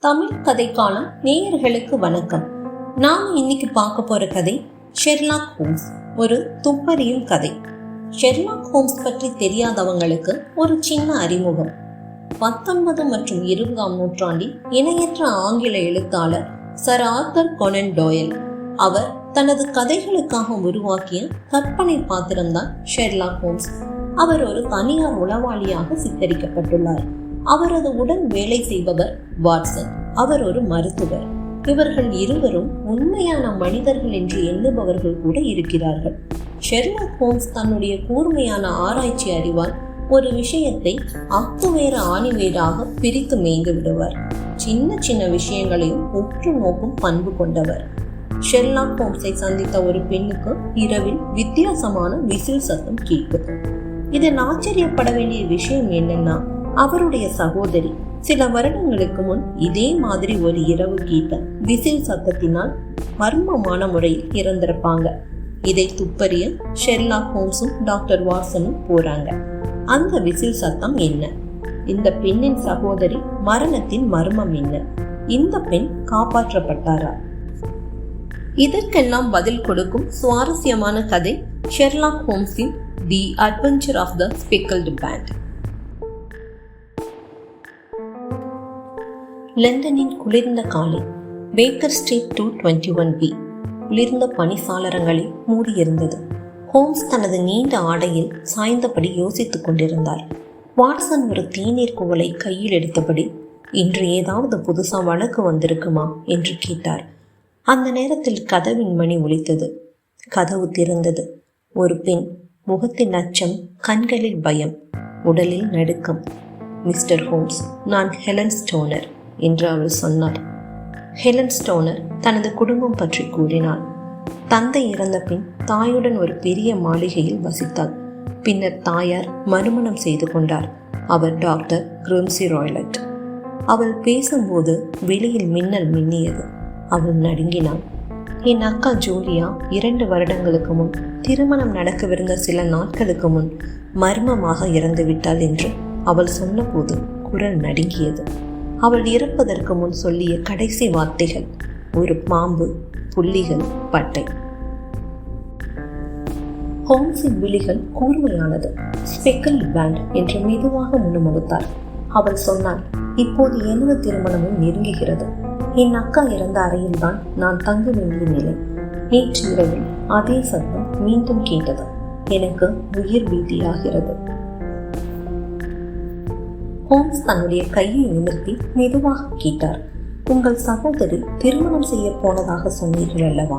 தமிழ் கதைக்காலம் நேயர்களுக்கு வணக்கம். நாம் இன்னைக்கு பார்க்க போற கதை ஷெர்லாக் ஹோம்ஸ் ஒரு துப்பறியும் கதை. ஷெர்லாக் ஹோம்ஸ் பற்றி தெரியாதவங்களுக்கு ஒரு சின்ன அறிமுகம். பத்தொன்பது மற்றும் இருபதாம் நூற்றாண்டில் இணையற்ற ஆங்கில எழுத்தாளர் சர் ஆர்தர் கொனன் டோயல் அவர் தனது கதைகளுக்காக உருவாக்கிய கற்பனை பாத்திரம்தான் ஷெர்லாக் ஹோம்ஸ் அவர் ஒரு தனியார் உளவாளியாக சித்தரிக்கப்பட்டுள்ளார். அவரது உடன் வேலை செய்பவர் வாட்சன். அவர் ஒரு மருத்துவர். இவர்கள் இருவரும் உண்மையான மனிதர்கள் என்று எண்ணுபவர்கள் கூட இருக்கிறார்கள். ஷெர்லாக் ஹோம்ஸ் தன்னுடைய கூர்மையான ஆராய்ச்சி அறிவால் ஒரு விஷயத்தை அத்துவேர ஆணிவேராக பிரித்து மேய்ந்து விடுவார். சின்ன சின்ன விஷயங்களையும் உற்று நோக்கும் பண்பு கொண்டவர். ஷெர்லாக் ஹோம்ஸை சந்தித்த ஒரு பெண்ணுக்கு இரவில் வித்தியாசமான விசில் சத்தம் கேட்குது. இதில் ஆச்சரியப்பட வேண்டிய விஷயம் என்னன்னா அவருடைய சகோதரி. சில வருடங்களுக்கு முன் இதே மாதிரி ஒரு இரவு கீட்ட விசில் சத்தத்தினால் மர்மமான முறையில் இறந்திருப்பாங்க. இதை துப்பறிய ஷெர்லாக் ஹோம்ஸும் டாக்டர் வாட்சனும் போறாங்க. அந்த விசில் சத்தம் என்ன? இந்த பெண்ணின் சகோதரி மரணத்தின் மர்மம் என்ன? இந்த பெண் காப்பாற்றப்பட்டாரா? இதற்கெல்லாம் பதில் கொடுக்கும் சுவாரஸ்யமான கதை Sherlock ஹோம்ஸின் the adventure of the speckled band. லண்டனின் குளிர்ந்த காலை Baker Street two twenty one B குளிர்ந்த பனிசாளரங்களில் மூடியிருந்தது. ஹோம்ஸ் தனது நீண்ட ஆடையில் சாய்ந்தபடி யோசித்துக் கொண்டிருந்தார். வாட்சன் ஒரு தேநீர் குவலை கையில் எடுத்தபடி இன்று ஏதாவது புதுசா வழக்கு வந்திருக்குமா? என்று கேட்டார். அந்த நேரத்தில் கதவின் மணி ஒலித்தது. கதவு திறந்தது. ஒரு பெண் முகத்தின் அச்சம் கண்களில் பயம் உடலில் நடுக்கம். மிஸ்டர் ஹோம்ஸ் நான் ஹெலன் ஸ்டோனர். என்று அவள் சொன்னார் ஹெலன் ஸ்டோனர் தனது குடும்பம் பற்றி கூறினாள். தந்தை இறந்த பின் தாயுடன் ஒரு பெரிய மாளிகையில் வசித்தாள். பின்னர் தாயார் மறுமணம் செய்து கொண்டார். அவர் டாக்டர் கிரிம்சி ராய்லட். அவள் பேசும்போது வெளியில் மின்னல் மின்னியது. அவள் நடுங்கினாள். என் அக்கா ஜூலியா இரண்டு வருடங்களுக்கு முன் திருமணம் நடக்கவிருந்த சில நாட்களுக்கு முன் மர்மமாக இறந்து விட்டாள் என்று அவள் சொன்னபோது குரல் நடுங்கியது. அவள் இறப்பதற்கு முன் சொல்லிய கடைசி வார்த்தைகள். ஒரு பாம்பு புள்ளிகள் பட்டை. ஹோம்ஸின் விழிகள் கூர்மையானது. ஸ்பெக்கல் பேண்ட் என்று மெதுவாக முணுமுணுத்தார் அவள் சொன்னாள் இப்போது எனது திருமணமும் நெருங்குகிறது. என் அக்கா இறந்த அறையில்தான் நான் தங்க வேண்டிய நிலை. நேற்று இரவில் அதே சத்தம் மீண்டும் கேட்டது. எனக்கு உயிர் பீதியாகிறது ஹோம்ஸ் தன்னுடைய கையை நிமிர்த்தி மெதுவாக கேட்டார். உங்கள் சகோதரி திருமணம் செய்ய போனதாக சொன்னீர்கள் அல்லவா?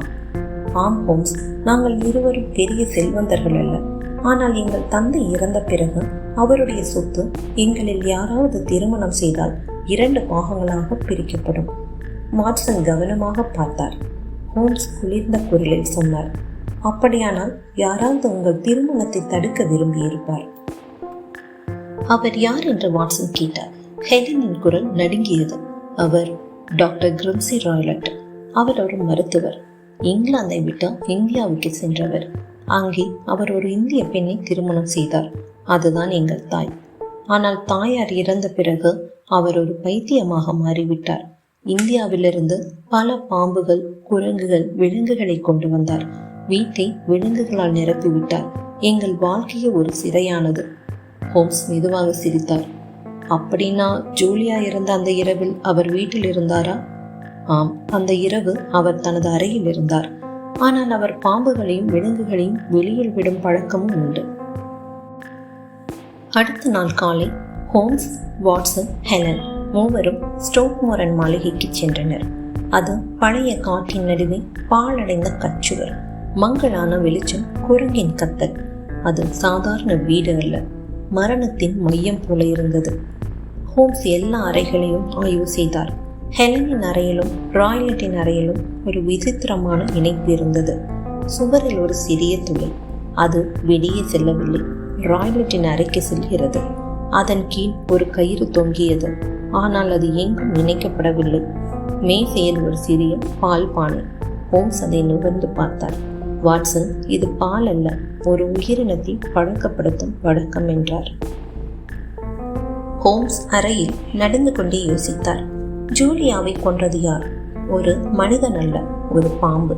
ஆம் ஹோம்ஸ். நாங்கள் இருவரும் பெரிய செல்வந்தர்கள் அல்ல. ஆனால் எங்கள் தந்தை இறந்த பிறகு அவருடைய சொத்து எங்களில் யாராவது திருமணம் செய்தால் இரண்டு பாகங்களாக பிரிக்கப்படும். மாட்சன் கவனமாக பார்த்தார். ஹோம்ஸ் குளிர்ந்த குரலில் சொன்னார். அப்படியானால் யாராவது உங்கள் திருமணத்தை தடுக்க விரும்பியிருப்பார். அவர் யார் என்று வாட்சன் கேட்டார். ஹெலனின் குரல் நடுங்கியது. அவர் டாக்டர் கிரிம்சி ராய்லட் அவர் ஒரு மருத்துவர். இங்கிலாந்தை விட்டு இந்தியாவுக்கு சென்றவர். அங்கே அவர் ஒரு இந்திய பெண்ணை திருமணம் செய்தார். அதுதான் எங்கள் தாய். ஆனால் தாயார் இறந்த பிறகு அவர் ஒரு பைத்தியமாக மாறிவிட்டார். இந்தியாவிலிருந்து பல பாம்புகள் குரங்குகள் விலங்குகளை கொண்டு வந்தார். வீட்டை விலங்குகளால் நிரப்பிவிட்டார். எங்கள் வாழ்க்கையை ஒரு சிறையானது. ஹோம்ஸ் மெதுவாக சிரித்தார். அப்படின்னா ஜூலியா இருந்த அந்த இரவில் அவர் வீட்டில் இருந்தாரா? ஆம் அந்த இரவு அவர் தனது அறையில் இருந்தார். ஆனால் அவர் பாம்புகளையும் விலங்குகளையும் வெளியில் விடும் பழக்கமும் உண்டு. அடுத்த நாள் காலை ஹோம்ஸ் வாட்சன் ஹெலன் மூவரும் ஸ்டோக்மோரன் மாளிகைக்கு சென்றனர். அது பழைய காட்டின் நடுவே பாழடைந்த கச்சுவர். மங்களான வெளிச்சம் குரங்கின் கத்தல். அது சாதாரண வீடு அல்ல. மரணத்தின் மையம் போல இருந்தது. ஹோம்ஸ் எல்லா அறைகளையும் ஆய்வு செய்தார். ஹெலனின் அறையிலும் ராய்லட்டின் அறையிலும் ஒரு விசித்திரமான இணைப்பு இருந்தது. சுவரில் ஒரு சிறிய துளை. அது வெளியே செல்லவில்லை. ராய்லட்டின் அறைக்கு செல்கிறது. அதன் கீழ் ஒரு கயிறு தொங்கியது. ஆனால் அது எங்கும் இணைக்கப்படவில்லை. மேசையில் ஒரு சிறிய பால் பானை ஹோம்ஸ் அதை நுகர்ந்து பார்த்தார். வாட்சன் இது பால் அல்ல ஒரு உயிரினத்தை பழக்கப்படுத்தும் வழக்கம் என்றார். ஹோம்ஸ் அறையில் நடந்து கொண்டே யோசித்தார். ஜூலியாவை கொன்றது யார்? ஒரு மனிதன் அல்ல ஒரு பாம்பு.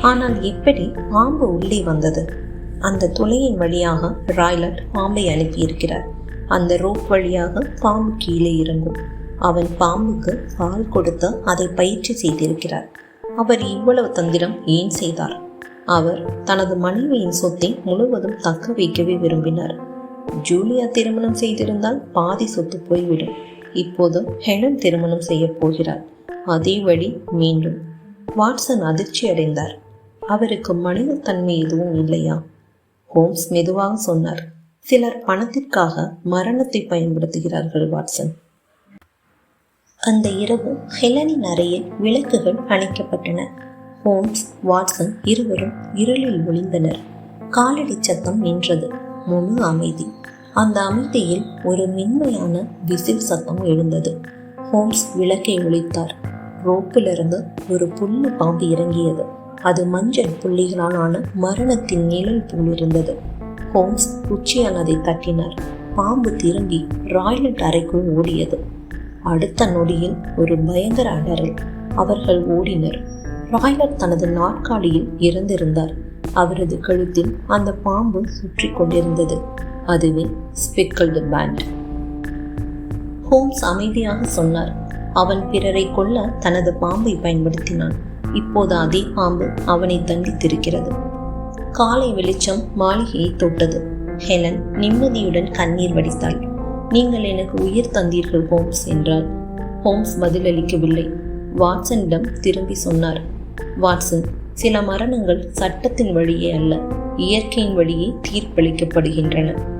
ஆனால் எப்படி பாம்பு உள்ளே வந்தது? அந்த துளையின் வழியாக ராய்லட் பாம்பை அனுப்பியிருக்கிறார். அந்த ரோப் வழியாக பாம்பு கீழே இறங்கும். அவன் பாம்புக்கு பால் கொடுத்து அதை பயிற்சி செய்திருக்கிறார். அவர் இவ்வளவு தந்திரம் ஏன் செய்தார்? அவர் தனது மனைவியின் சொத்தை முழுவதும் தக்க வைக்கவே விரும்பினார். ஜூலியா திருமணம் செய்திருந்தால் பாதி சொத்து போய்விடும். இப்போது ஹெலன் திருமணம் செய்ய போகிறார். அதே வழி மீண்டும். வாட்சன் அதிர்ச்சி அடைந்தார். அவருக்கு மனிதத்தன்மை எதுவும் இல்லையா? ஹோம்ஸ் மெதுவாக சொன்னார். சிலர் பணத்திற்காக மரணத்தை பயன்படுத்துகிறார்கள் வாட்சன். அந்த இரவு ஹெலனின் அறையில் விளக்குகள் அணைக்கப்பட்டன. ஹோம்ஸ் வாட்சன் இருவரும் இருளில் ஒளிந்தனர். காலடி சத்தம் நின்றது. முழு அமைதி. அந்த அமைதியில் ஒரு மென்மையான விசில் சத்தம் எழுந்தது. ஹோம்ஸ் விளக்கை ஒழித்தார். ரோப்பிலிருந்து ஒரு புல்லு பாம்பு இறங்கியது. அது மஞ்சள் புள்ளிகளால் ஆன மரணத்தின் நிழல் போல் இருந்தது ஹோம்ஸ் உச்சியால் அதை தட்டினார். பாம்பு திரும்பி ராய்லட் அறைக்குள் ஓடியது. அடுத்த நொடியில் ஒரு பயங்கர அடரல் அவர்கள் ஓடினர். ராய்லர் தனது நாற்காலியில் இறந்திருந்தார். அவரது கழுத்தில் அந்த பாம்பு சுற்றி கொண்டிருந்தது. அதுவே ஸ்பிக்கல்டு பேண்ட் ஹோம்ஸ் அமைதியாக சொன்னார். அவன் பிறரை கொல்ல தனது பாம்பை பயன்படுத்தினான். இப்போது அதே பாம்பு அவனை தண்டித்திருக்கிறது. காலை வெளிச்சம் மாளிகையை தொட்டது. ஹெலன் நிம்மதியுடன் கண்ணீர் வடித்தாள். நீங்கள் எனக்கு உயிர் தந்தீர்கள் ஹோம்ஸ் என்றாள். ஹோம்ஸ் பதிலளிக்கவில்லை. வாட்சனிடம் திரும்பி சொன்னார். வாட்சன் சில மரணங்கள் சட்டத்தின் வழியே அல்ல இயற்கையின் வழியே தீர்ப்பளிக்கப்படுகின்றன.